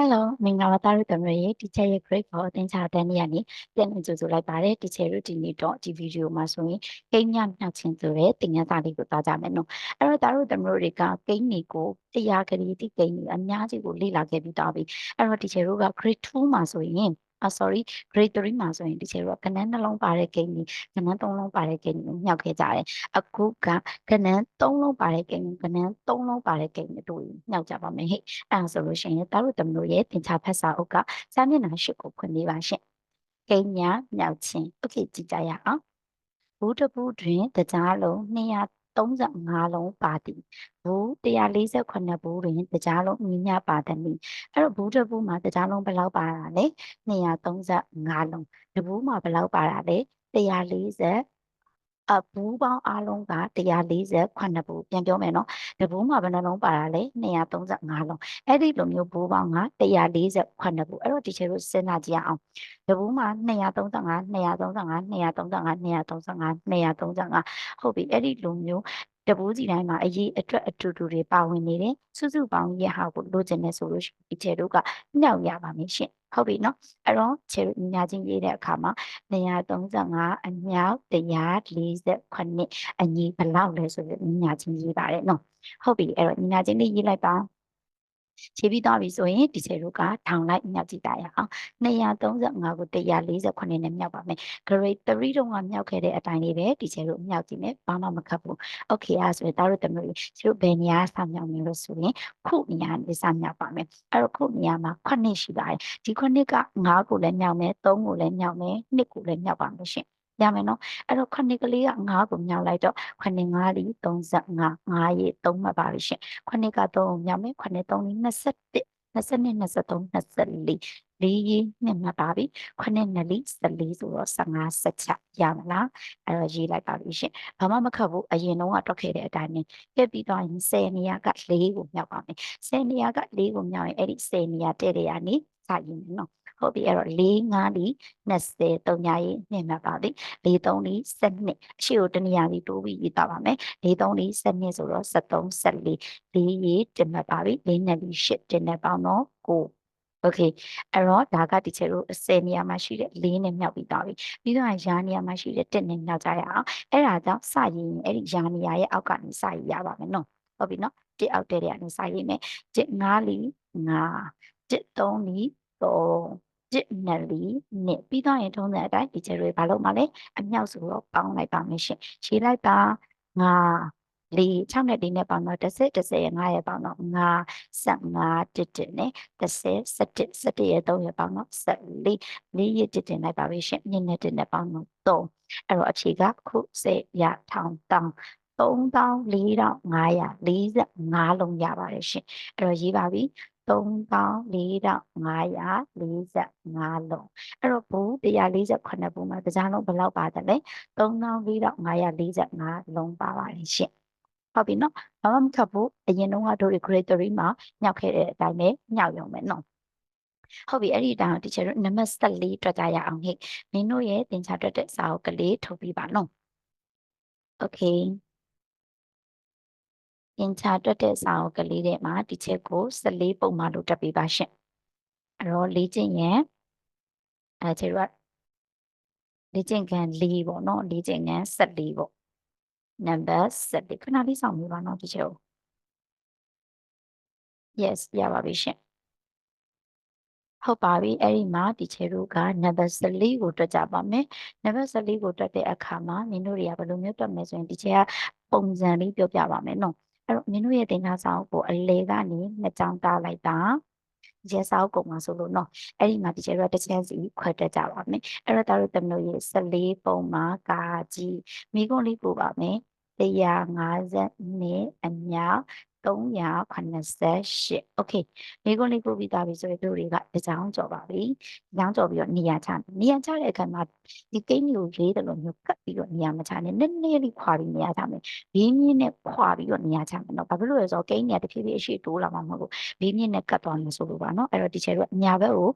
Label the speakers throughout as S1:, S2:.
S1: Hello မင်္ဂလာပါသားတို့သမီးရေ teacher ရဲ့ grade for အသင်္ချာတန်းနေရနေပြန်လည်ကြိုဆိုလိုက်ပါတယ် teacher တို့ဒီနေ့တော့ဒီဗီဒီယိုမှာဆိုရင်ကိန်းညနှောက်ချင်းဆိုတဲ့သင်ခန်းစာလေးကိုသွားကြမယ်နော်အဲ့တော့သားတို့သမီးတို့တွေကကိန်းတွေကိုတရားကလေးဒီကိန်းတွေအများကြီးကိုလေ့လာခဲ့ပြီးသားပြီအဲ့တော့ teacher တို့က grade 2မှာဆိုရင် အာ sorry grade 3မှာဆိုရင် teacher တို့ကကဏ္ဍနှလုံးပါတဲ့ကိန်းကြီးကဏ္ဍသုံးလုံးပါတဲ့ကိန်းကိုမြောက်ခဲ့ကြတယ်အခုကကဏ္ဍသုံးလုံးပါတဲ့ကိန်းကဏ္ဍသုံးလုံးပါတဲ့ကိန်းတို့မြောက်ကြပါမယ်ဟဲ့အဲ့ဒါဆိုလို့ရှိရင်သားတို့သမီးတို့ရဲ့သင်္ချာဖတ်စာအုပ်ကစာမျက်နှာ၈ကိုဖွင့်ပေးပါရှင့်ကိန်းညာမြောက်ချင်းโอเคကြည့်ကြရအောင်ဘူးတပူးတွင်တကြားလုံး 235လုံးပါသည်ဘူး148ဘူးတွင်တကြားလုံးမြညပါသည်အဲ့တော့ဘူးတပူးမှာတကြားလုံးဘယ်လောက်ပါတာလဲ235လုံးတပူးမှာဘယ်လောက်ပါတာလဲ140 အဘူးပေါင်းအားလုံးက148ဘူးပြန်ပြောမယ်နော်တဘူးမှာဘယ်နှလုံးပါတာလဲ235လုံးအဲ့ဒီလိုမျိုးဘူးပေါင်းက148ဘူးအဲ့တော့ဒီချေတို့စဉ်းစားကြည့်အောင်တဘူးမှာ235 235 235 235 235ဟုတ်ပြီအဲ့ဒီလိုမျိုး တပူးစီတိုင်းမှာအရေးအတွက်အတူတူတွေပါဝင်နေတယ်စုစုပေါင်းရဲ့ဟာကိုလိုချင်တယ်ဆိုလို့ရှိရင်ဒီချေတို့ကမြောက်ရပါမယ်ရှင်ဟုတ်ပြီနော်အဲ့တော့ချေတို့ညာချင်းရေးတဲ့အခါမှာ235အမြောက်148အညီဘယ်လောက်လဲဆိုပြီးညာချင်းရေးပါတယ်နော်ဟုတ်ပြီအဲ့တော့ညာချင်းလေးရေးလိုက်ပါ ခြေပြီးသွားပြီဆိုရင်ဒီခြေတို့ကထောင်လိုက်မြောက်ကြည့်တာရအောင်235ကို148နဲ့မြောက်ပါမယ် grade 3တုန်းကမြောက်ခဲ့တဲ့အတိုင်းလေးပဲဒီခြေတို့မြောက်ကြည့်မယ်ဘာမှမခတ်ဘူး okay အဲ့ဆိုရင်ဒါတို့တမျိုးခြေတို့ဘယ်နေရာစမြောက်မလို့ဆိုရင်ခုနေရာနေစမြောက်ပါမယ်အဲ့တော့ခုနေရာမှာ9ရှိပါတယ်ဒီ9က9ကိုလည်းမြောက်မယ်3ကိုလည်းမြောက်မယ်2ကိုလည်းမြောက်ပါမယ်ရှင် ရမယ်နော်အဲ့တော့ခုနှစ်ကလေးက9ကိုမြောက်လိုက်တော့ခုနှစ်9လီ35 9ရေ3မှတ်ပါပြီရှင်ခုနှစ်က3ကိုမြောက်မယ်ခုနှစ်3လီ21 22 23 24လေးရေးနှစ်မှတ်ပါပြီခုနှစ်နှစ်လီ14ဆိုတော့15 16ရမလားအဲ့တော့ရေးလိုက်ပါပြီရှင်ဘာမှမခတ်ဘူးအရင်တော့တွက်ခဲ့တဲ့အတိုင်းနဲ့ပြပြီးသွားရင်10နေရာက4ကိုမြောက်ပါမယ်10နေရာက4ကိုမြောက်ရင်အဲ့ဒီ10နေရာတဲ့တဲ့ရာနေစရင်နော် ဟုတ်ပြီအဲ့တော့4 5လီ20 3ညာရေးနှစ်မှတ်ပါပြီ4 3လီ12အရှိကိုတနေရာလီတိုးပြီးရေးသွားပါမယ်4 3လီ12ဆိုတော့73 14 4ရေးတင်မှတ်ပါပြီ4နဲ့လီ8တင်နဲ့ပေါင်းတော့9 Okay အဲ့တော့ဒါကဒီချက်တို့10နေရာမှာရှိတဲ့4နဲ့မြောက်ပြီးသွားပြီပြီးတော့ရာနေရာမှာရှိတဲ့1နဲ့မြောက်ကြရအောင်အဲ့ဒါကြောင့်စရင်အဲ့ဒီရာနေရာရဲ့အောက်ကနေစရရပါမယ်နော်ဟုတ်ပြီနော်တစ်အောက်တဲ့တဲ့ကနေစရေးမယ်တစ်5လီ5တစ်3လီ3 တစ်နှစ်လီနှစ်ပြီးတော့ရင်ထုံးတဲ့အတိုင်းဒီချက်တွေဘာလို့မလဲအမြောက်ဆိုတော့ပေါင်းလိုက်ပါမယ်ရှင်ရေးလိုက်ပါ5လေး6နဲ့ဒီနဲ့ပေါင်းတော့30 30ရဲ့9ရဲ့ပေါင်းတော့9 15တစ်တစ်နဲ့30 17 17ရဲ့3ရဲ့ပေါင်းတော့14 4ရဲ့တစ်တင်လိုက်ပါပြီရှင်ညနဲ့တစ်နဲ့ပေါင်းတော့3အဲ့တော့အခြေကခု10ရထောင်တောင်း3445လုံးရပါတယ်ရှင်အဲ့တော့ရေးပါပြီ 344545လုံးအဲ့တော့ဘူး148ဘူးမှာကြားလုံးဘယ်လောက်ပါသလဲ344545လုံးပါပါတယ်ရှင်ဟုတ်ပြီနော်ဘာမှမခက်ဘူးအရင်တုန်းကတို့ regrettory မှာညောက်ခဲ့တဲ့အတိုင်းပဲညောက်ရုံပဲနော်ဟုတ်ပြီအဲ့ဒီတောင် teacher တို့နံပါတ်14တွေ့ကြရအောင်ဟဲ့မင်းတို့ရဲ့သင်ချာတွေ့တဲ့စာအုပ်ကလေးထုတ်ပြီးပါနော် okay သင်္ချာတွက်တဲ့စာအုပ်ကလေးထဲမှာဒီချက်ကို14ပုံမှလို့တက်ပေးပါရှင့်အဲ့တော့လေ့ကျင့်ရန်အဲချေတို့ကလေ့ကျင့်ခန်း4ပေါ့နော်လေ့ကျင့်ခန်း14ပေါ့ number 7ခဏလေးဆောင်ပြပါနော်ဒီချက်ကို yes ရပါပြီရှင်ဟုတ်ပါပြီအဲ့ဒီမှာဒီချေတို့က number 14ကိုတွက်ကြပါမယ် number 14ကိုတွက်တဲ့အခါမှာမင်းတို့တွေကဘယ်လိုမျိုးတွက်မယ်ဆိုရင်ဒီချေကပုံစံလေးပြောပြပါမယ်နော် အဲ့တော့မင်းတို့ရဲ့တင်သားဆောင်ကိုအလေကနေနှစ်ချောင်းတားလိုက်တာရဲစောက်ကုန်မှာဆိုလို့နော်အဲ့ဒီမှာဒီကျတော့တစ်ချက်စီခွဲတက်ကြပါမယ်အဲ့တော့တို့တမလို့ရေ14ပုံမှာကာကြီးမိကုန်းလေးပို့ပါမယ်150နဲ့အမြောက် 388 okay မိကုန်းလေးပို့ပြီးသားပြီဆိုရင်တို့တွေကတကြောင်ကြော်ပါပြီတကြောင်ကြော်ပြီးတော့နေရာချနေရာချတဲ့အခါမှာဒီကိန်းမျိုးရေးတယ်လို့မျိုးကတ်ပြီးတော့နေရာမချနဲ့နည်းနည်းလေးခွာပြီးနေရာချမယ်ဘေးမြင့်နဲ့ခွာပြီးတော့နေရာချမယ်နော်ဘာဖြစ်လို့လဲဆိုတော့ကိန်းနေရာတစ်ဖြည်းဖြည်းအရှိတိုးလာမှာမဟုတ်ဘူးဘေးမြင့်နဲ့ကတ်သွားမယ်ဆိုလို့ပါနော်အဲ့တော့ဒီချေတို့အညာဘက်ကို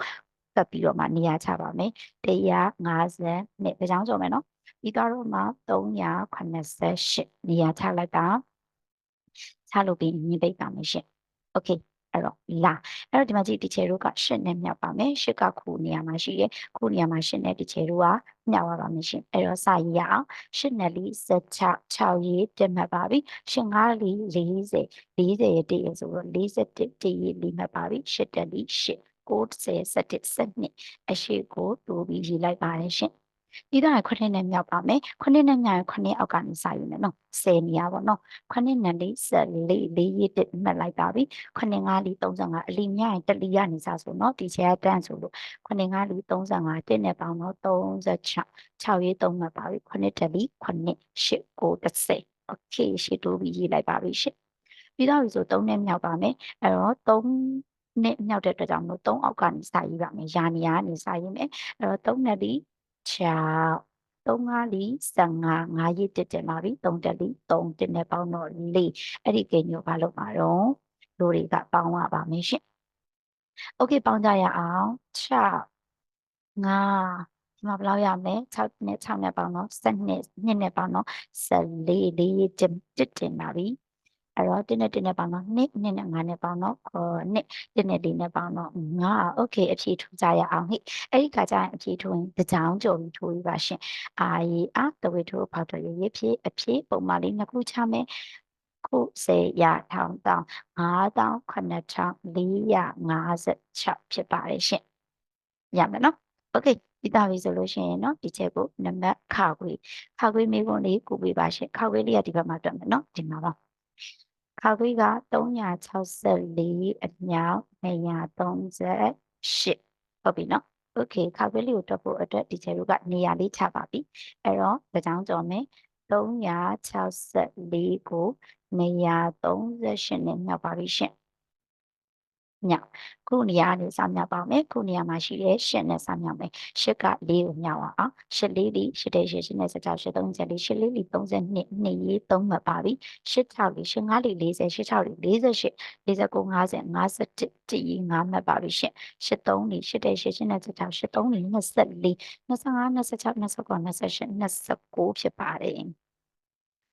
S1: ကတ်ပြီးတော့မှနေရာချပါမယ်150နဲ့တကြောင်ကြော်မယ်နော်ပြီးတော့မှ388နေရာချလိုက်တာ ချလို့ပြီးမြင်ပိတ်ပါမယ်ရှင်။ Okay အဲ့တော့လာအဲ့တော့ဒီမှာကြည့်တီချေတို့ကရှစ်နဲ့မြောက်ပါမယ်ရှစ်ကခုနေရာမှာရှိတယ်ခုနေရာမှာရှစ်နဲ့တီချေတို့ကမြောက်ရပါမယ်ရှင်အဲ့တော့စာရေးရအောင်ရှစ်နဲ့လီ16 6ရေးပြတ်မှတ်ပါပြီရှင်ငါးလီ40 40ရဲ့တည့်ရဆိုတော့41တည့်ရေးလီမှတ်ပါပြီရှစ်တက်လီရှစ်90 17 12အရှိကိုတူပြီးရေးလိုက်ပါတယ်ရှင် ပြီးတော့ခုနှစ်နဲ့မြောက်ပါမယ်ခုနှစ်နဲ့မြောက်ရင်ခုနှစ်အောက်ကနေစယူမယ်နော်10နေရပါတော့ခုနှစ်နဲ့လေး14လေးရေးတက်မှတ်လိုက်ပါပြီခုနှစ်5လေး35အလီမြရင်တလီရနေစဆိုနော်ဒီချက်ကတန်းဆိုလို့ခုနှစ်5လေး35တက်နဲ့ပေါင်းတော့36 6ရေး3မှတ်ပါပြီခုနှစ်တလီခုနှစ်8 9 10 okay ရှင်းတိုးပြီးရေးလိုက်ပါပြီရှင်းပြီးတော့ဆို3နဲ့မြောက်ပါမယ်အဲ့တော့3နဲ့မြောက်တဲ့အတွက်ကြောင့်မို့3အောက်ကနေစာရေးပါမယ်။ယာနီယာကနေစာရေးမယ်။အဲ့တော့3နဲ့ဒီ 6 3 5လီ15 5ရစ်တက်တယ်ပါပြီ3တက်လီ3တက်နဲ့ပေါင်းတော့4အဲ့ဒီကိန်းမျိုးဘာလို့ပါတော့လူတွေကပေါင်းရပါမယ်ရှင်โอเคပေါင်းကြရအောင်6 5ဒီမှာဘယ်လောက်ရမလဲ6နဲ့6နဲ့ပေါင်းတော့7နဲ့2နဲ့ပေါင်းတော့14လေးတက်တက်တင်ပါပြီ အဲ့တော့1နဲ့1နဲ့ပေါင်းတော့2 2နဲ့5နဲ့ပေါင်းတော့9 1နဲ့4နဲ့ပေါင်းတော့5 okay အဖြေထူကြရအောင်ဟိအဲ့ဒီခါကျရင်အဖြေထူရင်တကြောင်ကြော်ပြီးထိုးရပါရှင်အာရီအာတဝေထိုးဖောက်တော်ရရဖြေအဖြေပုံမှန်လေးနှစ်ခုချမယ်ခုစေရထောင်တောင်း9000 9456ဖြစ်ပါတယ်ရှင်ရမယ်နော် okay ပြီးသားပြီဆိုလို့ရှိရင်เนาะဒီချက်ကိုနံပါတ်ခါခွေခါခွေမိကုန်လေးကိုပေးပါရှင်ခါခွေလေးကဒီဘက်မှာတွက်မယ်เนาะဒီမှာပါ ခါခွေက364အမြောက်238ဟုတ်ပြီเนาะ okay ခါခွေလေးကိုတွက်ဖို့အတွက်ဒီချက်တို့ကနေရာလေးချပါပြီအဲ့တော့တကြောင်ကြော်မယ်364ကို238နဲ့မြောက်ပါပြီရှင် မြောက်ခုနေရာနေစမြောက်ပါမယ်ခုနေရာမှာရှိတဲ့ရှစ်နဲ့စမြောက်မယ်ရှစ်က၄ကိုမြောက်အောင်ရှစ်လေးလီရှစ်တဲ့ရှစ်ရှစ်နဲ့16ရှစ်30လေးရှစ်လေးလီ32နှစ်ရေး3မှတ်ပါပြီရှစ်6လီရှစ်5လီ40ရှစ်6လီ48 49 50 51တည်5မှတ်ပါပြီရှစ်ရှစ်3လီရှစ်တဲ့ရှစ်ရှစ်နဲ့16ရှစ်3လီ24 25 26 29 28 29ဖြစ်ပါတယ်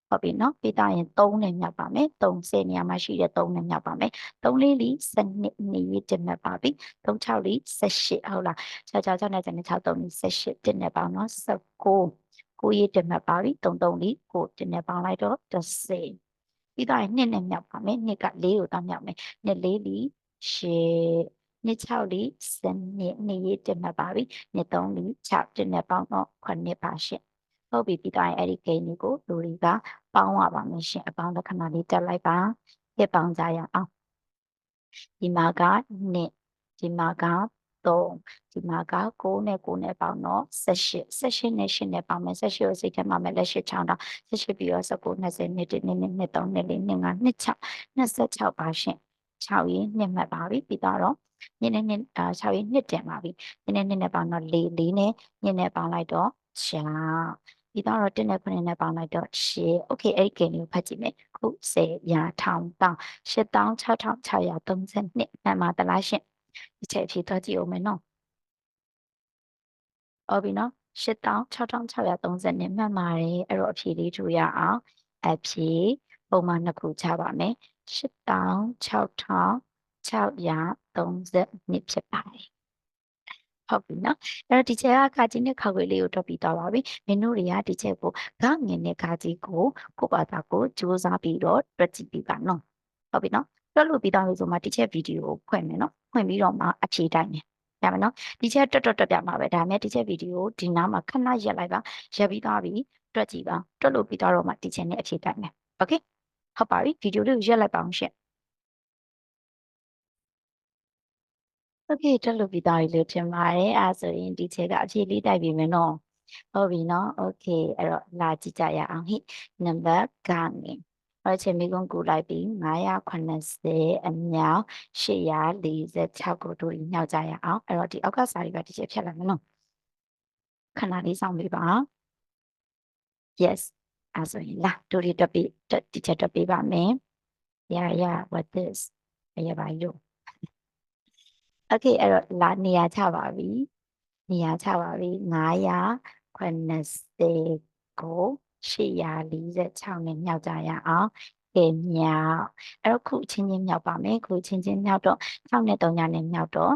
S1: ဟုတ်ပြီနော်ပြီးသားရင်3နဲ့မြောက်ပါမယ်30နေရာမှာရှိတဲ့3နဲ့မြောက်ပါမယ်3လေးလီ7နေရေးတင်မဲ့ပါပြီ36လီ18ဟုတ်လား6 6 6နဲ့6နဲ့6 3လီ18တင်နဲ့ပေါင်းနော်19ကိုရေးတင်မဲ့ပါပြီ33လီကိုတင်နဲ့ပေါင်းလိုက်တော့30ပြီးသားရင်2နဲ့မြောက်ပါမယ်2က4ကိုတောင်းမြောက်မယ်2လေးလီ10နှစ်6လီစနစ်နေရေးတင်မှတ်ပါပြီနှစ်3လီ6တင်နဲ့ပေါင်းတော့9ပါရှင် ဟုတ်ပြီပြီးတော့အဲ့ဒီဂိမ်းတွေကိုလူတွေကပေါင်းရပါမယ်ရှင်အပေါင်းလက္ခဏာလေးတက်လိုက်ပါပြပေါင်းကြရအောင်ဒီမှာကနှစ်ဒီမှာက3ဒီမှာက9နဲ့9နဲ့ပေါင်းတော့18 18နဲ့8နဲ့ပေါင်းမယ်18ကိုစိတ်ထဲမှာမယ်လက်ရှိချောင်းတော့18ပြီးတော့19 20နှစ်1နှစ်2နှစ်3နှစ်4နှစ်5နှစ်6 26ပါရှင်6ရင်းနှစ်မှတ်ပါပြီပြီးတော့ညနေနေ့အာ6ရင်းနှစ်တင်ပါပြီညနေနေ့နဲ့ပေါင်းတော့4 4နဲ့ညနေပေါင်းလိုက်တော့6 ပြီးတော့1နဲ့9နဲ့ပေါင်းလိုက်တော့10 okay အဲ့ဒီကိန်းလေးကိုဖတ်ကြည့်မယ်ခု10ရာထောင်တောင်း8632မှန်ပါတလားရှင်ဒီချက်ဖြေတော့ကြည့်အောင်မယ်နော်ဟုတ်ပြီနော်8632မှန်ပါတယ်အဲ့တော့အဖြေလေးထူရအောင်အဖြေပုံမှန်နှစ်ခုချပါမယ်8632ဖြစ်ပါတယ် ဟုတ်ပြီနော်အဲ့တော့ဒီချက်ကခါကြီးနဲ့ခါခွေလေးကိုတွက်ပြီးသွားပါပြီမင်းတို့တွေကဒီချက်ကိုဂငင်နဲ့ခါကြီးကိုကိုယ့်ဘာသာကိုစူးစမ်းပြီးတော့တွက်ကြည့်ပြီးပါနော်ဟုတ်ပြီနော်တွက်လို့ပြီးသွားပြီဆိုမှဒီချက်ဗီဒီယိုကိုဖွင့်မယ်နော်ဖွင့်ပြီးတော့မှအဖြေတိုင်းမယ်ရမယ်နော်ဒီချက်တွတ်တွတ်တွတ်ပြမှာပဲဒါပေမဲ့ဒီချက်ဗီဒီယိုဒီနားမှာခဏရက်လိုက်ပါရက်ပြီးသွားပြီတွက်ကြည့်ပါတွက်လို့ပြီးသွားတော့မှဒီချက်နဲ့အဖြေတိုင်းမယ်โอเคဟုတ်ပါပြီဗီဒီယိုလေးကိုရက်လိုက်ပါအောင်ရှင့် โอเคတက်လို့ပြီးသားပြီလို့ထင်ပါတယ်အဲဆိုရင်ဒီချက်ကအဖြေလေးတိုက်ပြီမယ်နော်ဟုတ်ပြီနော်โอเคအဲ့တော့လာကြည့်ကြရအောင်ဟိနံပါတ်ကနေအဲ့ချက်မိကုန်းကူလိုက်ပြီး980အမြောက်846ကိုတို့ညှောက်ကြရအောင်အဲ့တော့ဒီအောက်ကစာတွေကဒီချက်ဖြတ်လိုက်မယ်နော်ခဏလေးစောင့်ပေးပါ yes အဲဆိုရင်လာတို့ဒီတက်ပြီးဒီချက်တက်ပေးပါမယ် yeah yeah what this အရ ပါလို့ okay အဲ့တော့လာနေရာချပါပြီနေရာချပါပြီ980ကို846နဲ့မြောက်ကြရအောင်ကဲမြောက်အဲ့တော့ခုချင်းချင်းမြောက်ပါမယ်ခုချင်းချင်းမြောက်တော့6နဲ့3ညနဲ့မြောက်တော့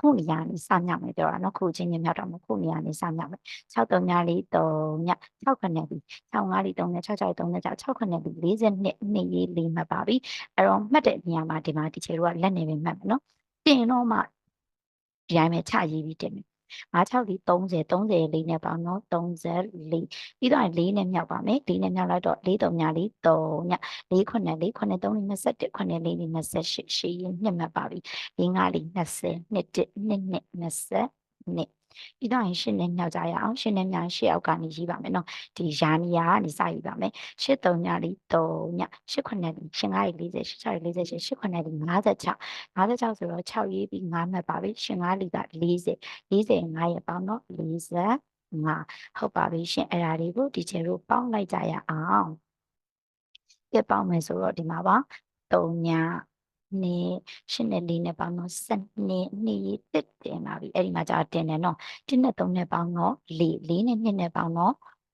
S1: ခုနေရာနေစမြောက်မယ်ပြောတာနော်ခုချင်းချင်းမြောက်တော့မခုနေရာနေစမြောက်မယ်6 3ညလေး3ည6ခနဲ့ပြီ6 5လေး3နဲ့6 6 3နဲ့6ခနဲ့ပြီ42နှစ်ရေးလေးမှတ်ပါပြီအဲ့တော့မှတ်တဲ့နေရာမှာဒီမှာဒီချေတို့ကလက်နေပဲမှတ်မယ်နော် တင်တော့မှဒီတိုင်းပဲချရေးပြီးတင်မယ်56လေး30 30လေးနဲ့ပေါင်းတော့34ပြီးတော့4နဲ့မြောက်ပါမယ်4နဲ့မြောက်လိုက်တော့4 3ညလေး3ည4ခုနဲ့4ခုနဲ့3လေး21ခုနဲ့4လေး28ရှည်ရင်ညှက်မှတ်ပါပြီ4 5လေး20နှစ်1နှစ်နှစ်20နှစ် ပြီးတော့ရှင်းနဲ့မြောက်ကြရအောင်ရှင်းနဲ့မြောက်ရှေ့အောက်ကနေရေးပါမယ်နော်ဒီယာနီယာကနေစရေးပါမယ်ရှစ်3ညလေး3ညရှစ်ခုနဲ့ရှင်း9လေး40ရှစ်6လေး48ရှစ်ခုနဲ့56 56ဆိုတော့6ရေးပြီး9မှတ်ပါပြီရှင်း9လေးက40 45ရဲ့ပေါင်းတော့45ဟုတ်ပါပြီရှင်အဲ့ဒါတွေကိုဒီချေတို့ပေါင်းလိုက်ကြရအောင်ပြပေါင်းမယ်ဆိုတော့ဒီမှာပါ3ည နေရှင်းနဲ့လေးနဲ့ပေါင်းတော့7နှစ်နှစ်ရေးတစ်တင်ပါပြီအဲ့ဒီမှာကြာတင်တယ်နော်1နဲ့3နဲ့ပေါင်းတော့4 4နဲ့2နဲ့ပေါင်းတော့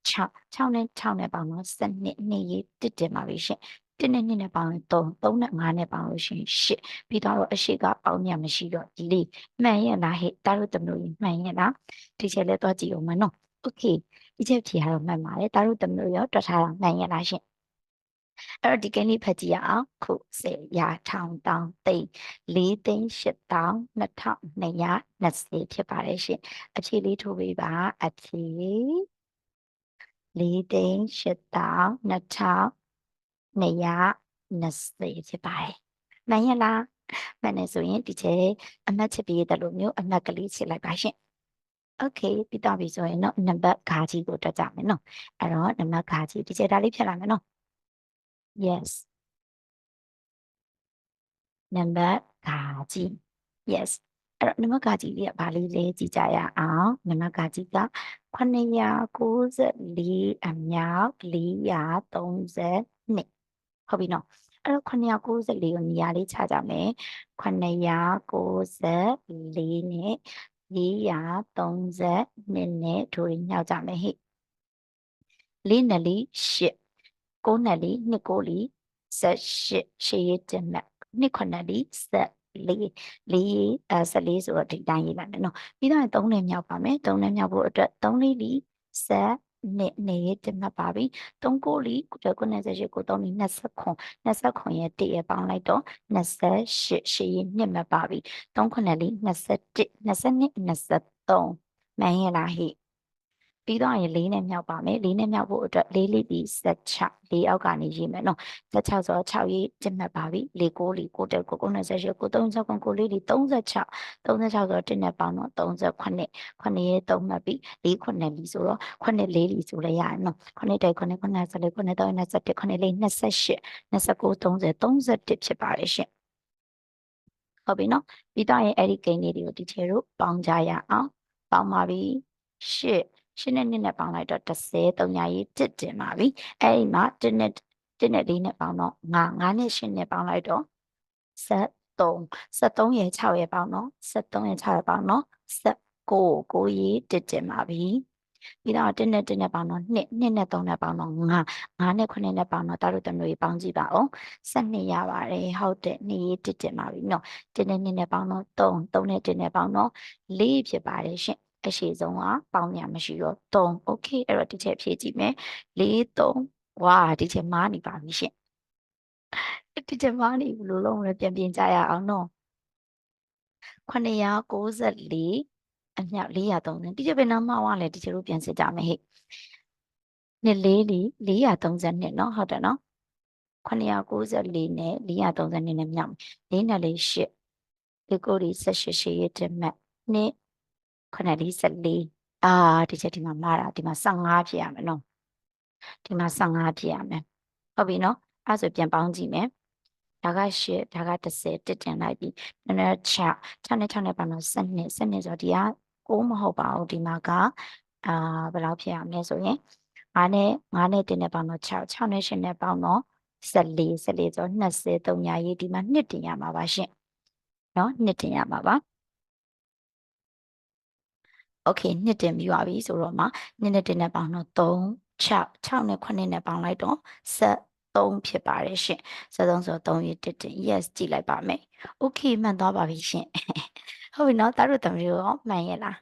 S1: 6 6နဲ့6နဲ့ပေါင်းတော့7နှစ်နှစ်ရေးတစ်တင်ပါပြီရှင်1နဲ့2နဲ့ပေါင်းရင်3 3နဲ့5နဲ့ပေါင်းလို့ရှိရင်8ပြီးတော့အရှိကပေါင်းညမရှိတော့4မှန်ရဲ့လားဟဲ့တားလို့တမျိုးမှန်ရဲ့လားဒီချက်လဲတော့ကြည့်အောင်မနော်โอเคဒီချက်ဖြေရတော့မှန်ပါတယ်တားလို့တမျိုးရောတွက်ထားတာမှန်ရဲ့လားရှင် အဲ့တော့ဒီကိန်းလေးဖတ်ကြည့်ရအောင်ခုစေရာထောင်တောင်းသိန်း၄သိန်း၈တောင်း2220ဖြစ်ပါတယ်ရှင်အဖြေလေးထိုးပေးပါအဖြေ၄သိန်း၈တောင်း2220ဖြစ်ပါတယ်မှန်ရဲ့လားမှန်တယ်ဆိုရင်ဒီချက်အမှတ်ချက်ပေးတဲ့လိုမျိုးအမှတ်ကလေးချက်လိုက်ပါရှင်โอเคပြီးတော့ပြီဆိုရင်တော့နံပါတ်ဂါကြီးကိုတွက်ကြမယ်နော်အဲ့တော့နံပါတ်ဂါကြီးဒီချက်ဒါလေးဖြတ်လာမယ်နော် yes နံပါ Yes. Number ကာကြီး Yes. အဲ့တော့နံပါတ်ကာကြီးလေးကဘာလေးလဲကြည့်ကြရအောင်နံပါတ်ကာကြီးက994အမြောက်432ဟုတ်ပြီနော်အဲ့တော့994ကိုနေရာလေးခြားကြမယ်994နဲ့432နဲ့ဒိုရီညောက်ကြမယ်ဟဲ့လေးနဲ့လေးရှစ် 994 294 18ရှေးရတင်မဲ့294 14 4အဲ14ဆိုတော့ဒီတိုင်းရေးလိုက်မယ်နော်ပြီးတော့3နဲ့မြောက်ပါမယ်3နဲ့မြောက်ဖို့အတွက်3လေးဒီဆက်နဲ့နေရတင်မှတ်ပါပြီ3ကိုလီ98ကို3လီ29 29ရဲ့တရပေါင်းလိုက်တော့28ရှေ့ရနှစ်မှတ်ပါပြီ3ခုနဲ့လီ21 22 23မန်ရလားဟိ ပြီးတော့ရင်လေးနဲ့မြောက်ပါမယ်လေးနဲ့မြောက်ဖို့အတွက်လေးလေးပြီး16လေးအောက်ကနေရေးမယ်နော်16ဆိုတော့6ရေးကျမှတ်ပါပြီလေးကိုလီကိုတက်ကို98ကို36ကိုလေးလီ36 36ဆိုတော့1နဲ့ပေါင်းတော့38 9ရေး3မှတ်ပြီး4 9လီဆိုတော့9လေးလီဆိုလည်းရအောင်နော်9တိုက်9 9 14 9 3 21 9လေး28 29 30 31ဖြစ်ပါတယ်ရှင်ဟုတ်ပြီနော်ပြီးတော့ရင်အဲ့ဒီကိန်းလေးတွေကိုဒီချေတို့ပေါင်းကြရအောင်ပေါင်းပါပြီရှစ် ရှင်းနဲ့နှစ်နဲ့ပေါင်းလိုက်တော့30 3ညာကြီးတစ်တင်ပါပြီအဲ့ဒီမှာတစ်နဲ့တစ်နဲ့လေးနဲ့ပေါင်းတော့9 9နဲ့ရှင်းနဲ့ပေါင်းလိုက်တော့73 73ရဲ့6ရဲ့ပေါင်းတော့73ရဲ့6ရဲ့ပေါင်းတော့19 9ရေးတစ်တင်ပါပြီပြီးတော့1နဲ့1နဲ့ပေါင်းတော့2 2နဲ့3နဲ့ပေါင်းတော့5 5နဲ့9နဲ့ပေါင်းတော့တာတို့တမျိုးပေါင်းကြည့်ပါအောင်12ရပါတယ်ဟုတ်တယ်2ရေးတစ်တင်ပါပြီနော်1နဲ့2နဲ့ပေါင်းတော့3 3နဲ့1နဲ့ပေါင်းတော့4ဖြစ်ပါတယ်ရှင် အရှိဆုံးကပေါင်းညာမရှိတော့3 okay အဲ့တော့ဒီချက်ဖြည့်ကြည့်မယ်4 3ဝါဒီချက်မားနေပါပြီရှင်ဒီချက်မားနေဘယ်လိုလုံးလဲပြန်ပြင်ကြရအောင်နော်994အမြောက်430ဒီချက်ဘယ်နှမှားဝလဲဒီချက်တို့ပြန်စစ်ကြမယ်ဟဲ့နှစ်လေးလီ432เนาะဟုတ်တယ်နော်994နဲ့432နဲ့မြောက်၄နဲ့လေး8ဒီကိုဒီ78ရှေ့ရတဲ့မှတ်နှ စ်ခုနလေး14အာဒီချက်ဒီမှာမှားတာဒီမှာ15ဖြစ်ရမယ်နော်ဒီမှာ15ဖြစ်ရမယ်ဟုတ်ပြီနော်အဲ့ဆိုပြန်ပေါင်းကြည့်မယ်ဒါက8ဒါက30တစ်တင်လိုက်ပြီနည်းနည်း6 6နဲ့6နဲ့ပေါင်းတော့7နှစ်7နှစ်ဆိုတော့ဒီက6မဟုတ်ပါဘူးဒီမှာကအာဘယ်လောက်ဖြစ်ရမလဲဆိုရင်9နဲ့9နဲ့တင်နဲ့ပေါင်းတော့6 6နဲ့8နဲ့ပေါင်းတော့14 14ဆို20 3ညာရေးဒီမှာ2တင်ရမှာပါရှင်နော်2တင်ရမှာပါ โอเคနှစ်တင်ပြီးပါပြီဆိုတော့မှနှစ်နဲ့တင်နဲ့ပေါင်းတော့3 6 6နဲ့9နဲ့ပေါင်းလိုက်တော့ 3ဖြစ်ပါတယ်ရှင်73ဆို3ရေတစ်တင် yes ကြည့်လိုက်ပါမယ် okay မှန်သွားပါပြီရှင်ဟုတ်ပြီနော်တာတို့သမီးတို့ရောမှန်ရဲ့လား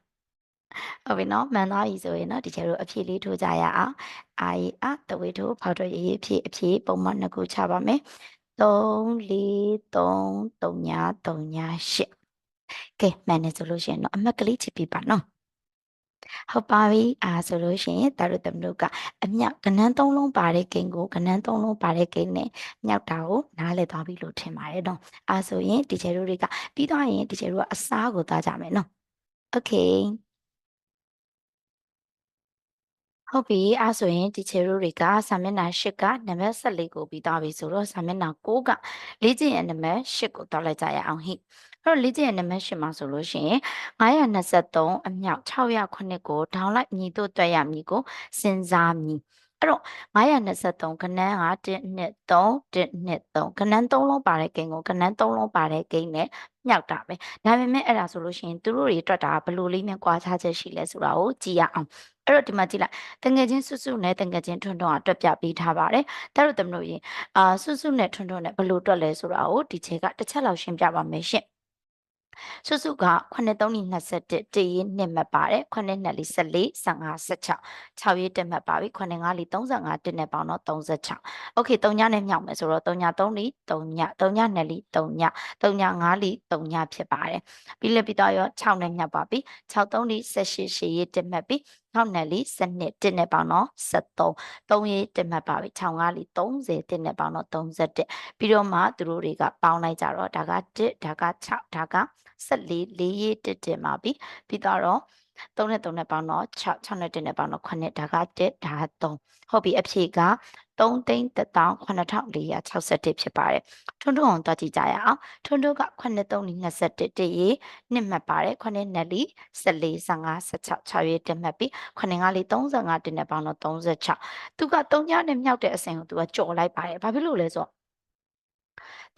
S1: ဟုတ်ပြီနော်မှန်သွားပြီဆိုရင်နော်ဒီချေတို့အဖြေလေးထိုးကြရအောင်အာရီအတဝေထိုးဖောက်တော့ရေးရေးဖြေအဖြေပုံမှန်နှစ်ခုချပါမယ်3 4 3 3ညာ3ညာ8ကဲမှန်တယ်ဆိုလို့ရှိရင်တော့အမှတ်ကလေးချစ်ပြပါနော် ဟုတ်ပါပြီအာဆိုလို့ရှိရင်တာတို့သမတို့ကအမြောက်ကနန်းသုံးလုံးပါတဲ့ဂိမ်းကိုကနန်းသုံးလုံးပါတဲ့ဂိမ်းနဲ့မြောက်တာကိုနားလည်သွားပြီလို့ထင်ပါတယ်နော်အာဆိုရင်ဒီချေတို့တွေကပြီးသွားရင်ဒီချေတို့ကအစားကိုသားကြမယ်နော်โอเคဟုတ်ပြီအဲဆိုရင်ဒီချေရိုတွေကစာမျက်နှာ၈ကနံပါတ်14ကိုပြီးသွားပြီဆိုတော့စာမျက်နှာ9ကလေ့ကျင့်ရနံပါတ်8ကိုတောက်လိုက်ကြရအောင်ဟိအဲ့ တော့လေ့ကျင့်ရနံပါတ်8မှာဆိုလို့ရှိရင်923အမြောက်609ကိုဒေါင်းလိုက်ညီတို့တွက်ရမည်ကိုစဉ်းစားမည်အဲ့တော့923ခဏန်းက1 2 3 1 2 3ခဏန်း3လုံးပါတဲ့ကိန်းကိုခဏန်း3လုံးပါတဲ့ကိန်းနဲ့မြောက်တာပဲဒါပေမဲ့အဲ့ဒါဆိုလို့ရှိရင်သူတို့တွေတွက်တာဘယ်လိုလေးများကွာခြားချက်ရှိလဲဆိုတာကိုကြည့်ရအောင်အဲ့တော့ဒီမှာကြည့်လိုက်တငယ်ချင်းစွတ်စွတ်နဲ့တငယ်ချင်းထွန်းထွန်းကတွက်ပြပေးထားပါတယ်ဒါတို့သမတို့ရင်အာစွတ်စွတ်နဲ့ထွန်းထွန်းနဲ့ဘယ်လိုတွက်လဲဆိုတာကိုဒီချက်ကတစ်ချက်လောက်ရှင်းပြပါမယ်ရှင့် စုစုက9321တရေးနှစ်မှတ်ပါတယ်9214 15 16 6ရေးတက်မှတ်ပါပြီ95 35တက်နဲ့ပေါင်းတော့36 Okay 3ညနဲ့မြောက်မယ်ဆိုတော့3ည3လီ3ည3ည2လီ3ည3ည5လီ3ညဖြစ်ပါတယ်ပြီးလက်ပြီးတော့ရော6နဲ့မြောက်ပါပြီ63လီ18 8ရေးတက်မှတ်ပြီနောက်နယ်လေး12တက်နဲ့ပေါင်းတော့73 3ရေးတက်မှတ်ပါပြီ65လေး30တက်နဲ့ပေါင်းတော့31ပြီးတော့မှသူတို့တွေကပေါင်းလိုက်ကြတော့ဒါက1ဒါက6ဒါက 14လေးရေးတက်တင်ပါပြီပြီးတော့3နဲ့3နဲ့ပေါင်းတော့6 6နဲ့1နဲ့ပေါင်းတော့9ဒါက1ဒါက3ဟုတ်ပြီအဖြေက3သိန်း18461ဖြစ်ပါတယ်ထွန်းထွန်းအောင်တွားကြည့်ကြရအောင်ထွန်းထွန်းက9321တရေးနှစ်မှတ်ပါတယ်9နှစ်လီ14 15 16 6ရေးတက်မှတ်ပြီး9ငါးလီ35တင်နဲ့ပေါင်းတော့36သူက3ညနဲ့မြောက်တဲ့အစဉ်ကိုသူကကြော်လိုက်ပါတယ်ဘာဖြစ်လို့လဲဆိုတော့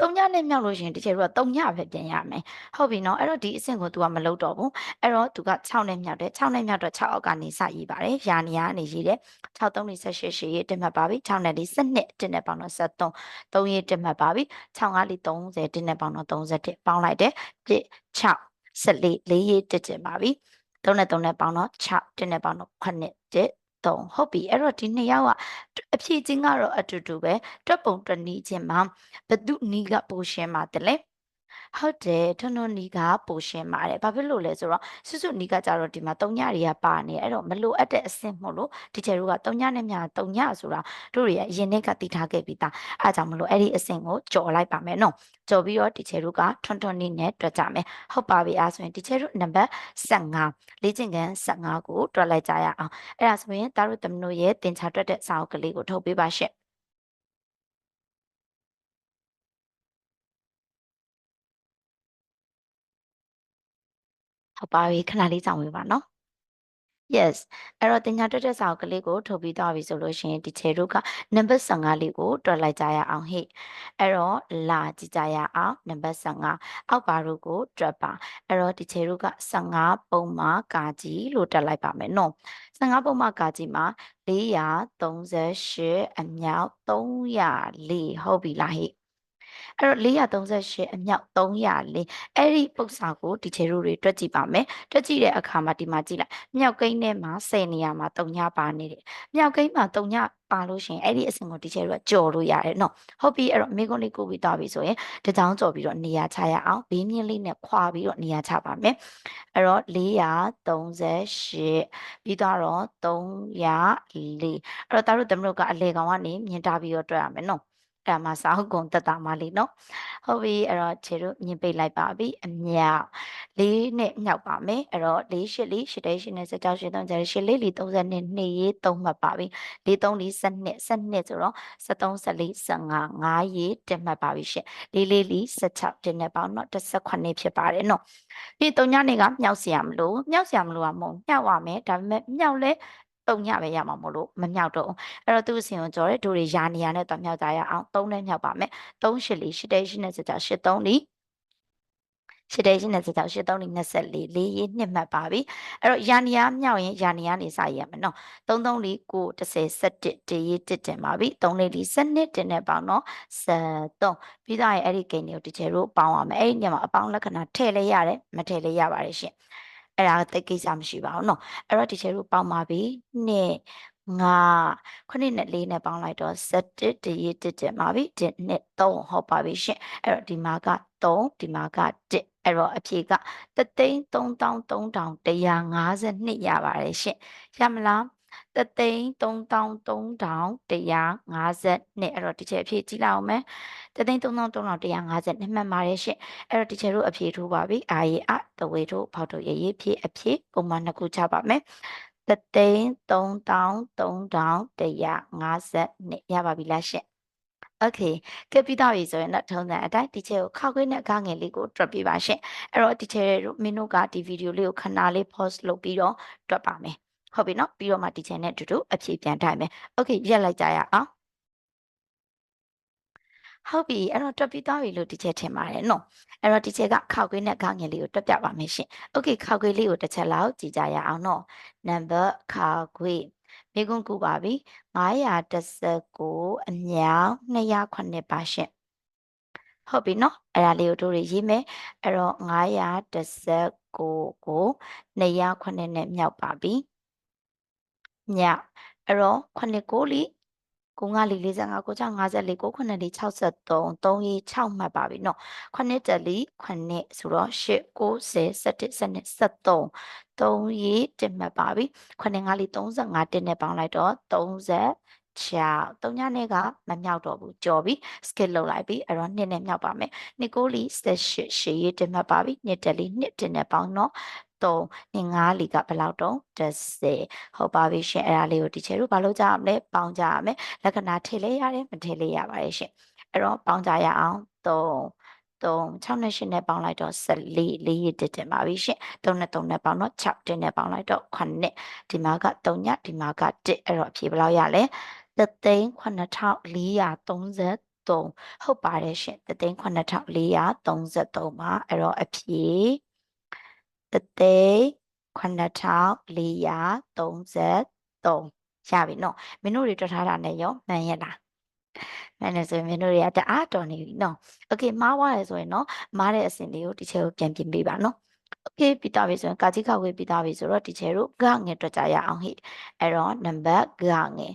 S1: ၃ညနဲ့မြောက်လို့ရှိရင်တကယ်တော့၃ညပဲပြင်ရမယ်ဟုတ်ပြီနော်အဲ့တော့ဒီအဆင့်ကို तू ကမလုပ်တော့ဘူးအဲ့တော့ तू က6နဲ့မြောက်တယ်6နဲ့မြောက်တော့6အောက်ကနေစရေးပါတယ်ယာနေရကနေရေးတယ်6 3 18ရှရေးတင်မှတ်ပါပြီ6နဲ့လေး12တင်နဲ့ပေါင်းတော့73 3ရေးတင်မှတ်ပါပြီ6 5လေး30တင်နဲ့ပေါင်းတော့31ပေါင်းလိုက်တယ်ပြည့်6 14 4ရေးတက်တင်ပါပြီ3နဲ့3နဲ့ပေါင်းတော့6တင်နဲ့ပေါင်းတော့9တက် 3ဟုတ်ပြီအဲ့တော့ဒီနှစ်ယောက်ကအဖြည့်ချင်းကတော့အတူတူပဲတွက်ပုံတွက်နည်းချင်းမှာဘသူနီးကပိုရှင်းပါတယ်လေ ဟုတ်တယ်ထွန်းထွန်းနီကပိုရှင်းပါတယ်ဘာဖြစ်လို့လဲဆိုတော့စွစွနီကကြတော့ဒီမှာတုံညတွေကပါနေအဲ့တော့မလိုအပ်တဲ့အဆင့်မို့လို့ဒီချေတို့ကတုံညနဲ့မြတုံညဆိုတာတို့တွေရဲ့အရင်နဲ့ကတည်ထားခဲ့ပြီးသားအားကြောင့်မလို့အဲ့ဒီအဆင့်ကိုကြော်လိုက်ပါမယ်နော်ကြော်ပြီးတော့ဒီချေတို့ကထွန်းထွန်းနီနဲ့တွက်ကြမယ်ဟုတ်ပါပြီအားဆိုရင်ဒီချေတို့နံပါတ်15လေ့ကျင့်ခန်း15ကိုတွက်လိုက်ကြရအောင်အဲ့ဒါဆိုရင်တာတို့တမနိုရဲ့သင်္ချာတွက်တဲ့စာအုပ်ကလေးကိုထုတ်ပေးပါရှင့် ဟုတ်ပါပြီခဏလေးစောင့်ပေးပါနော် yes အဲ့တော့တင်ညာတက်တဲ့စာအုပ်ကလေးကိုထုတ်ပြီးသွားပြီဆိုလို့ရှိရင်ဒီချေတို့ကနံပါတ်15လေးကိုတွက်လိုက်ကြရအောင်ဟိအဲ့တော့လာကြည့်ကြရအောင်နံပါတ်15အောက်ပါတို့ကိုတွက်ပါအဲ့တော့ဒီချေတို့က15ပုံမှာကာကြီးလို့တက်လိုက်ပါမယ်နော်15ပုံမှာကာကြီးမှာ438အမြောက်304ဟုတ်ပြီလားဟိ အဲ့တော့438အမြောက်304အဲ့ဒီပု္ပ္ပစာကိုဒီချေရိုတွေတွက်ကြည့်ပါမယ်တွက်ကြည့်တဲ့အခါမှာဒီမှာကြည့်လိုက်မြောက်ကိန်းထဲမှာ10နေရာမှာ3ညပါနေတယ်မြောက်ကိန်းမှာ3ညပါလို့ရှိရင်အဲ့ဒီအစင်ကိုဒီချေရိုကကြော်လို့ရတယ်နော်ဟုတ်ပြီအဲ့တော့မိကုန်းလေးကိုပြီးသွားပြီဆိုရင်တကြောင်ကြော်ပြီးတော့နေရာချရအောင်ဘေးမြင့်လေးနဲ့ခွာပြီးတော့နေရာချပါမယ်အဲ့တော့438ပြီးတော့304အဲ့တော့တို့သမတို့ကအလေကောင်ကနေမြင်တာပြီးတော့တွက်ရမယ်နော် အဲ့မှာစာဟုတ်ကုန်တက်တာမလေးနော်ဟုတ်ပြီအဲ့တော့ခြေတို့မြင်ပိတ်လိုက်ပါပြီအမြောက်လေးနဲ့မြောက်ပါမယ်အဲ့တော့လေးရှစ်လေးရှစ်တဲ့ရှစ်နဲ့စကြောက်ရှစ်သုံးကြရရှစ်လေးလေး30နဲ့2ရေး3မှတ်ပါပြီလေး3လေး7နှစ်7နှစ်ဆိုတော့73 14 15 5ရေးတက်မှတ်ပါပြီရှစ်လေးလေးလေး16တင်နဲ့ပေါင်းတော့18ဖြစ်ပါတယ်နော်ဒီ3ညနေကမြောက်เสียမလို့မြောက်เสียမလို့ကမဟုတ်မြောက်ရမယ်ဒါပေမဲ့မြောက်လဲ တုံညပဲရမှာမို့လို့မမြောက်တော့အဲ့တော့သူ့အစီကိုကြော်တယ်တို့တွေယာနေရနဲ့တော့မြောက်ကြရအောင်သုံးနဲ့မြောက်ပါမယ်သုံးရှစ်လေးရှစ်တဲရှစ်နဲ့စကြရှစ်သုံးလေးရှစ်တဲ့ရှင်းတဲ့စကြောက်ရှစ်သုံးလေး24လေးရေးနှစ်မှတ်ပါပြီအဲ့တော့ယာနီယာမြောက်ရင်ယာနီယာနေစရမယ်နော်3 3လေး9 10 17တရေးတစ်တင်ပါပြီ3လေးလေး12တင်နဲ့ပေါင်းတော့73ပြီးသားရင်အဲ့ဒီကိန်းတွေကိုတချေတို့ပေါင်းရမယ်အဲ့ဒီညမှာအပေါင်းလက္ခဏာထည့်လဲရတယ်မထည့်လဲရပါတယ်ရှင် အဲ့ဒါတိတ်ကိစ္စမရှိပါဘူးနော်အဲ့တော့တချေတို့ပေါင်းပါပြီနှစ်ငါခုနှစ်နဲ့လေးနဲ့ပေါင်းလိုက်တော့7တရေးတစ်တင်ပါပြီ1နဲ့3ဟုတ်ပါပြီရှင်အဲ့တော့ဒီမှာက3ဒီမှာက1အဲ့တော့အဖြေကတသိန်း3352ရပါတယ်ရှင်ရမလား တသိန်း3352အဲ့တော့ဒီချက်အဖြေကြည့်လိုက်အောင်မယ်တသိန်း3352မှတ်ပါတယ်ရှင်အဲ့တော့ဒီချက်တို့အဖြေထိုးပါပြီအာရီအတဝေတို့ဖောက်တို့ရရေးဖြေအဖြေပုံမှန်နှစ်ခုချပါမယ်တသိန်း3352ရပါပြီလားရှင် Okay ကဲပြီးတော့ပြီဆိုရင်တော့ထုံးစံအတိုင်းဒီချဲကိုခောက်ခွေးနဲ့အခငယ်လေးကိုတွက်ပြပါရှင်အဲ့တော့ဒီချဲတို့မင်းတို့ကဒီဗီဒီယိုလေးကိုခဏလေး pause လုပ်ပြီးတော့တွက်ပါမယ် ဟုတ်ပြီနော်ပြီးတော့မှဒီချဲနဲ့အတူတူအဖြေပြန်ထိုင်မယ် Okay ရက်လိုက်ကြရအောင်ဟုတ်ပြီအဲ့တော့တွက်ပြီးသွားပြီလို့ဒီချက်ထင်ပါတယ်နော်အဲ့တော့ဒီချက်ကခောက်ခွေးနဲ့အခငယ်လေးကိုတွက်ပြပါမယ်ရှင် Okay ခောက်ခွေးလေးကိုတစ်ချက်လောက်ကြည့်ကြရအောင်နော် number ခောက်ခွေးမိကုန်းကူပါပြီ919အမြောက်209ပါရှင်ဟုတ်ပြီနော်အဲ့ဒါလေးကိုတို့ရေးမယ်အဲ့တော့919ကို209နဲ့မြောက်ပါပြီ ညအဲ့တော့9ကိုလီကိုငါလီ45ကို6 54ကို9လီ63 3ရေး6မှတ်ပါပြီနော်9တက်လီ9ဆိုတော့8 9 10 17 13 3ရေး1မှတ်ပါပြီ9 5လီ35တက်နဲ့ပေါင်းလိုက်တော့30 ချာတုံညနဲ့ကမမြောက်တော့ဘူးကြော်ပြီ skip လုပ်လိုက်ပြီအဲ့တော့နှစ်နဲ့မြောက်ပါမယ်နှစ်ကိုလီ78ရှေးရေးတင်မှတ်ပါပြီနှစ်တက်လီနှစ်တင်နဲ့ပေါင်းတော့3နှစ်5လီကဘယ်လောက်တုံး30ဟုတ်ပါပြီရှင်အဲ့ဒါလေးကိုဒီချေတို့ဘာလို့ကြရမလဲပေါင်းကြရမယ်လက္ခဏာထည့်လဲရတယ်မထည့်လဲရပါတယ်ရှင်အဲ့တော့ပေါင်းကြရအောင်3 3 6နဲ့8နဲ့ပေါင်းလိုက်တော့14လေးရတစ်တင်ပါပြီရှင်3နဲ့3နဲ့ပေါင်းတော့6တင်နဲ့ပေါင်းလိုက်တော့9ဒီမှာက3ညဒီမှာက1အဲ့တော့အဖြေဘယ်လောက်ရလဲ တသိန်း9433ဟုတ်ပါတယ်ရှင်တသိန်း9433ပါအဲ့တော့အဖြေတသိန်း9433ရပြီနော်မင်းတို့တွေတွက်ထားတာနဲ့ရောမှန်ရလားမှန်တယ်ဆိုရင်မင်းတို့တွေကတအားတော်နေပြီနော်โอเคမားသွားတယ်ဆိုရင်နော်မားတဲ့အစင်လေးကိုဒီချဲကိုပြန်ပြင်ပေးပါနော်โอเคပြီးသားပြီဆိုရင်ကာကြီးခောက်ဝေးပြီးသားပြီဆိုတော့ဒီချဲတို့ဂငယ်တွက်ကြရအောင်ဟိအဲ့တော့နံပါတ်ဂငယ်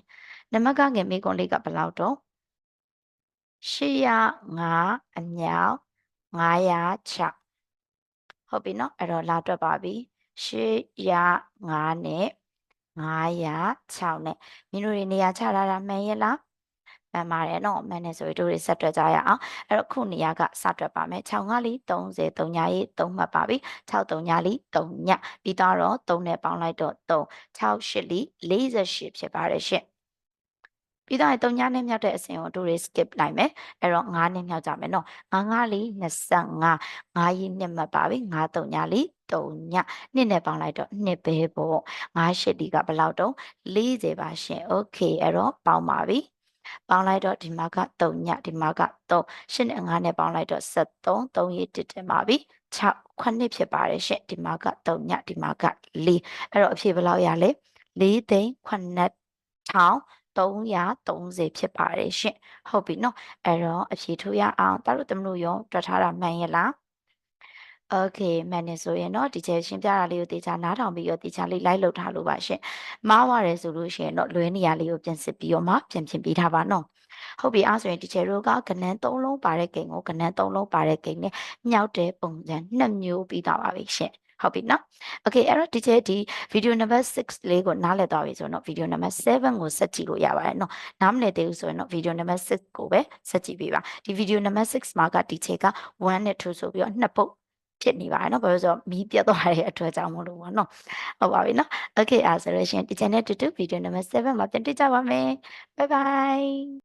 S1: နံပါတ်ဂငယ်မိကွန်လေးကဘယ်လောက်တော့805အမြောက်906ဟုတ်ပြီနော်အဲ့တော့လာတွက်ပါပြီ805နဲ့906နဲ့မင်းတို့တွေနေရာချထားတာမှန်ရဲ့လားမှန်ပါတယ်နော်မှန်တယ်ဆိုရင်တို့တွေဆက်တွက်ကြရအောင်အဲ့တော့ခုနေရာကစတွက်ပါမယ်6 5လီ30 3ညာရေး3မှတ်ပါပြီ6 3ညာလီ3ညပြီးတော့3နဲ့ပေါင်းလိုက်တော့3 6 8လီ48ဖြစ်ပါတယ်ရှင့် ပြီးတော့3ညနဲ့မြောက်တဲ့အစဉ်ကိုတို့တွေ skip လိုက်မယ်အဲ့တော့9နဲ့မြောက်ကြမယ်နော်9 9လီ25 9ရေးနှစ်မှတ်ပါပြီ9 3ညလီ3ညနှစ်နဲ့ပေါင်းလိုက်တော့နှစ်ပဲပေါ့9 8ဒီကဘယ်လောက်တော့40ပါရှင် okay အဲ့တော့ပေါင်းပါပြီပေါင်းလိုက်တော့ဒီမှာက3ညဒီမှာက3 8နဲ့5နဲ့ပေါင်းလိုက်တော့73 3ရေးတစ်တင်ပါပြီ6 9ဖြစ်ပါတယ်ရှင့်ဒီမှာက3ညဒီမှာက4အဲ့တော့အဖြေဘယ်လောက်ရလဲ4သိန်း9000 330ဖြစ်ပါတယ်ရှင်ဟုတ်ပြီနော်အဲ့တော့အဖြေထိုးရအောင်တားလို့တမလို့ရောတွက်ထားတာမှန်ရဲ့လားโอเคမှန်နေဆိုရင်တော့ဒီချေရှင်းပြတာလေးကိုတေချာနားထောင်ပြီးတော့တေချာလေးလိုက်လုပ်ထားလို့ပါရှင်မားသွားတယ်ဆိုလို့ရှိရင်တော့လွဲနေရလေးကိုပြင်စစ်ပြီးတော့မှပြင်ပြင်ပေးထားပါနော်ဟုတ်ပြီအဲ့ဆိုရင်ဒီချေတို့ကကနန်း၃လုံးပါတဲ့ကိန်းကိုကနန်း၃လုံးပါတဲ့ကိန်းနဲ့မြောက်တဲ့ပုံစံနှစ်မျိုးပြီးသွားပါပြီရှင် ဟုတ်ပြီနော် Okay အဲ့တော့ဒီချက်ဒီ video number 6လေးကိုနားလည်သွားပြီဆိုတော့ video number 7ကိုဆက်ကြည့်လို့ရပါတယ်နော်နားမလည်သေးဘူးဆိုရင်တော့ video number 6ကိုပဲဆက်ကြည့်ပေးပါဒီ video number 6မှာကဒီချက်က1နဲ့2ဆိုပြီးတော့နှစ်ပုတ်ဖြစ်နေပါတယ်နော်ဘာလို့ဆိုတော့မီးပြတ်သွားတဲ့အတွက်ကြောင့်မလို့ပါနော်ဟုတ်ပါပြီနော် Okay အဲ့ဆိုလို့ရှိရင်ဒီ channel တူတူ video number 7မှာပြန်တွေ့ကြပါမယ် bye bye